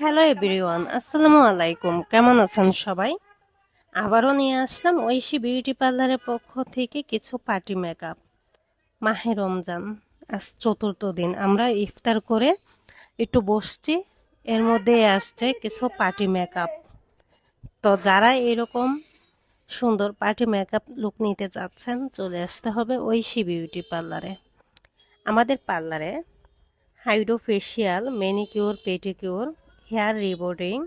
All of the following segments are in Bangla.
হ্যালো এভরিওয়ান আসসালামু আলাইকুম কেমন আছেন সবাই? আবারও নিয়ে আসলাম ঐশী বিউটি পার্লারের পক্ষ থেকে কিছু পার্টি মেকআপ মাহে রমজান, আজ চতুর্থ দিন। আমরা ইফতার করে একটু বসছি। এর মধ্যে আসছে কিছু পার্টি মেকআপ তো যারা এরকম সুন্দর পার্টি মেকআপ লুক নিতে চাচ্ছেন চলে আসতে হবে ঐশী বিউটি পার্লারে। আমাদের পার্লারে hydro facial manicure pedicure hair rebonding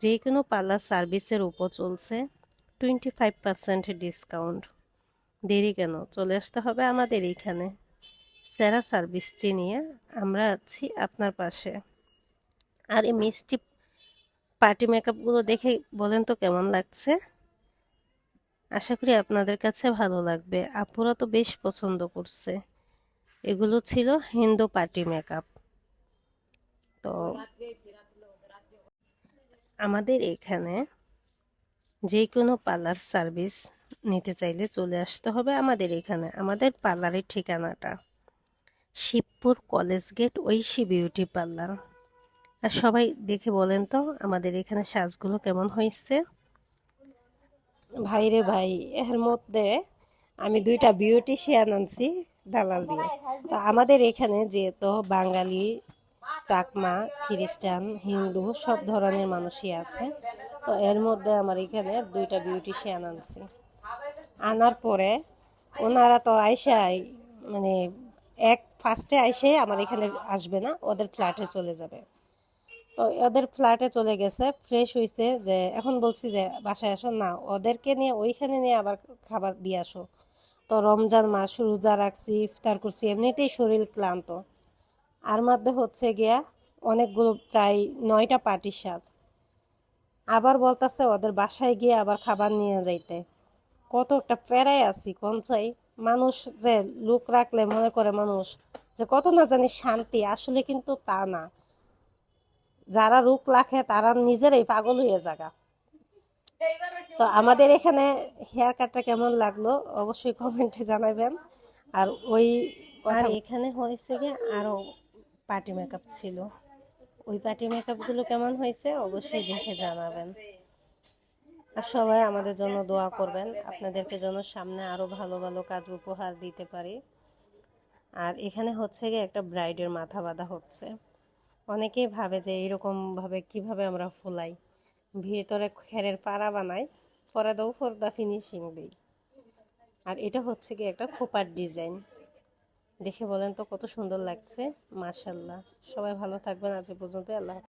যে কোনো পার্লার সার্ভিসের উপর চলছে টোয়েন্টি ফাইভ পার্সেন্ট ডিসকাউন্ট দেরি কেন? চলে আসতে হবে আমাদের এইখানে সেরা সার্ভিসটি নিয়ে আমরা আছি আপনার পাশে। আর এই মিষ্টি পার্টি মেকআপগুলো দেখে বলেন তো কেমন লাগছে? আশা করি আপনাদের কাছে ভালো লাগবে। আপুরা তো বেশ পছন্দ করছে। এগুলো ছিল হিন্দু পার্টি মেকআপ। তো আমাদের এখানে যে কোনো পার্লার সার্ভিস নিতে চাইলে চলে আসতে হবে আমাদের এখানে। আমাদের পার্লারের ঠিকানাটা Shibpur college gate Oishi beauty parlour. আর সবাই দেখে বলেন তো আমাদের এখানে সাজগুলো কেমন হয়েছে? ভাইরে ভাই এর মধ্যে আমি দুইটা বিউটিশিয়ান আনছি দালাল দিয়ে। তো আমাদের এখানে যেহেতু বাঙালি চাকমা, খ্রিস্টান, হিন্দু সব ধরনের মানুষই আছে। তো এর মধ্যে আমার এখানে দুইটা বিউটিশিয়ান আনছি। আনার পরে ওনারা তো আইসাই মানে এক ফার্স্টে আইসে আমার এখানে আসবে না, ওদের ফ্ল্যাটে চলে যাবে। তো ওদের ফ্ল্যাটে চলে গেছে ফ্রেশ হয়েছে যে এখন বলছি যে বাসায় আসো, না, ওদেরকে নিয়ে ওইখানে নিয়ে আবার খাবার দিয়ে আসো। তো রমজান মাস, রোজা রাখছি, ইফতার করছি, এমনিতেই শরীর ক্লান্ত। আর মধ্যে হচ্ছে গিয়া অনেকগুলো প্রায় নয়টা পার্টির স্বাদ আবার বলতেছে ওদের বাসায় গিয়ে আবার খাবার নিয়ে যাইতে। কত একটা প্যারাই আছি কোন চাই? মানুষ যে লোক রাখলে মনে করে মানুষ যে কত না জানি শান্তি আসলে কিন্তু তা না। যারা রোগ রাখে তারা নিজেরাই পাগল হয়ে জাগা তো আমাদের এখানে হেয়ার কাটটা কেমন লাগল অবশ্যই কমেন্টে জানাবেন। আর ওই আর এখানে হয়েছে কি আরও পার্টি মেকআপ ছিল। ওই পার্টি মেকআপগুলো কেমন হয়েছে অবশ্যই দেখে জানাবেন। আর সবাই আমাদের জন্য দোয়া করবেন। আপনাদেরকে যেন সামনে আরও ভালো ভালো কাজ উপহার দিতে পারি। আর এখানে হচ্ছে গিয়ে একটা ব্রাইডের মাথা বাঁধা হচ্ছে। অনেকেই ভাবে যে এইরকম ভাবে কীভাবে আমরা ফুলাই। ভিতরে খেরের পাড়া বানাই, পরে দাও ফর্দা ফিনিশিং দিই। আর এটা হচ্ছে কি একটা খোপার ডিজাইন দেখে বলেন তো কত সুন্দর লাগছে মাশাল্লাহ সবাই ভালো থাকবেন আজ পর্যন্ত আল্লাহ।